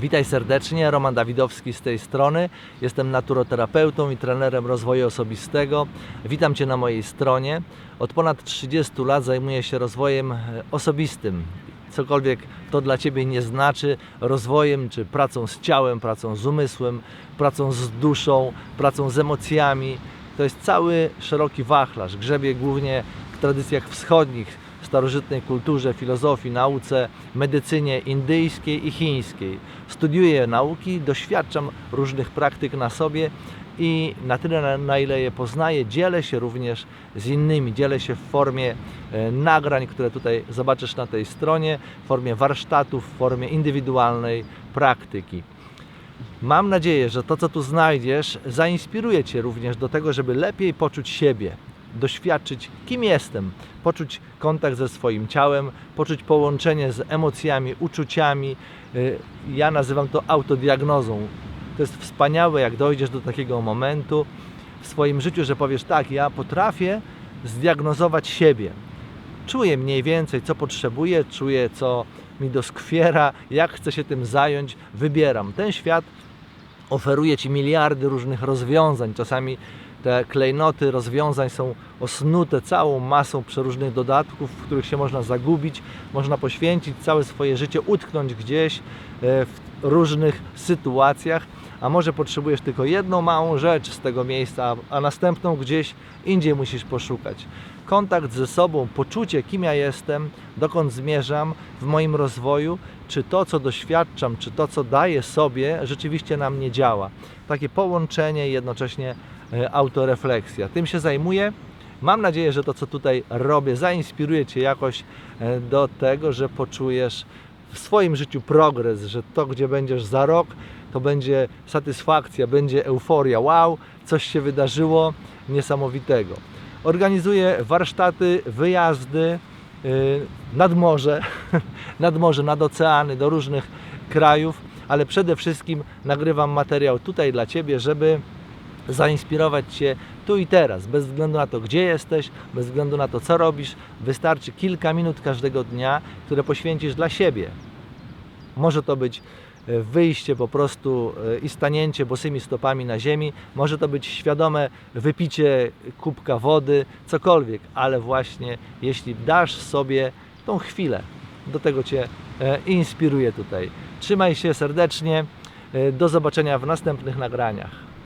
Witaj serdecznie, Roman Dawidowski z tej strony. Jestem naturoterapeutą i trenerem rozwoju osobistego. Witam Cię na mojej stronie. Od ponad 30 lat zajmuję się rozwojem e, osobistym. Cokolwiek to dla Ciebie nie znaczy, rozwojem czy pracą z ciałem, pracą z umysłem, pracą z duszą, pracą z emocjami. To jest cały szeroki wachlarz. Grzebię głównie w tradycjach wschodnich, starożytnej kulturze, filozofii, nauce, medycynie indyjskiej i chińskiej. Studiuję nauki, doświadczam różnych praktyk na sobie i na tyle, na- ile je poznaję, dzielę się również z innymi. Dzielę się w formie e, nagrań, które tutaj zobaczysz na tej stronie, w formie warsztatów, w formie indywidualnej praktyki. Mam nadzieję, że to, co tu znajdziesz, zainspiruje Cię również do tego, żeby lepiej poczuć siebie, doświadczyć, kim jestem, poczuć kontakt ze swoim ciałem, poczuć połączenie z emocjami, uczuciami. Y, Ja nazywam to autodiagnozą. To jest wspaniałe, jak dojdziesz do takiego momentu w swoim życiu, że powiesz: Tak, ja potrafię zdiagnozować siebie. Czuję mniej więcej, co potrzebuję, czuję, co mi doskwiera, jak chcę się tym zająć, wybieram. Ten świat oferuje Ci miliardy różnych rozwiązań. Czasami te klejnoty rozwiązań są osnute całą masą przeróżnych dodatków, w których się można zagubić, można poświęcić całe swoje życie, utknąć gdzieś e, w różnych sytuacjach, a może potrzebujesz tylko jedną małą rzecz z tego miejsca, a następną gdzieś indziej musisz poszukać. Kontakt ze sobą, poczucie, kim ja jestem, dokąd zmierzam w moim rozwoju, czy to, co doświadczam, czy to, co daję sobie, rzeczywiście na mnie działa. Takie połączenie jednocześnie autorefleksja. Tym się zajmuję. Mam nadzieję, że to, co tutaj robię, zainspiruje Cię jakoś e, do tego, że poczujesz w swoim życiu progres, że to, gdzie będziesz za rok, to będzie satysfakcja, będzie euforia. Wow, coś się wydarzyło niesamowitego. Organizuję warsztaty, wyjazdy y, nad morze, nad morze, nad oceany, do różnych krajów, ale przede wszystkim nagrywam materiał tutaj dla Ciebie, żeby zainspirować Cię tu i teraz, bez względu na to, gdzie jesteś, bez względu na to, co robisz. Wystarczy kilka minut każdego dnia, które poświęcisz dla siebie. Może to być e, wyjście po prostu e, i stanięcie bosymi stopami na ziemi, może to być świadome wypicie kubka wody, cokolwiek, ale właśnie jeśli dasz sobie tą chwilę, do tego Cię e, inspiruję tutaj. Trzymaj się serdecznie, do zobaczenia w następnych nagraniach.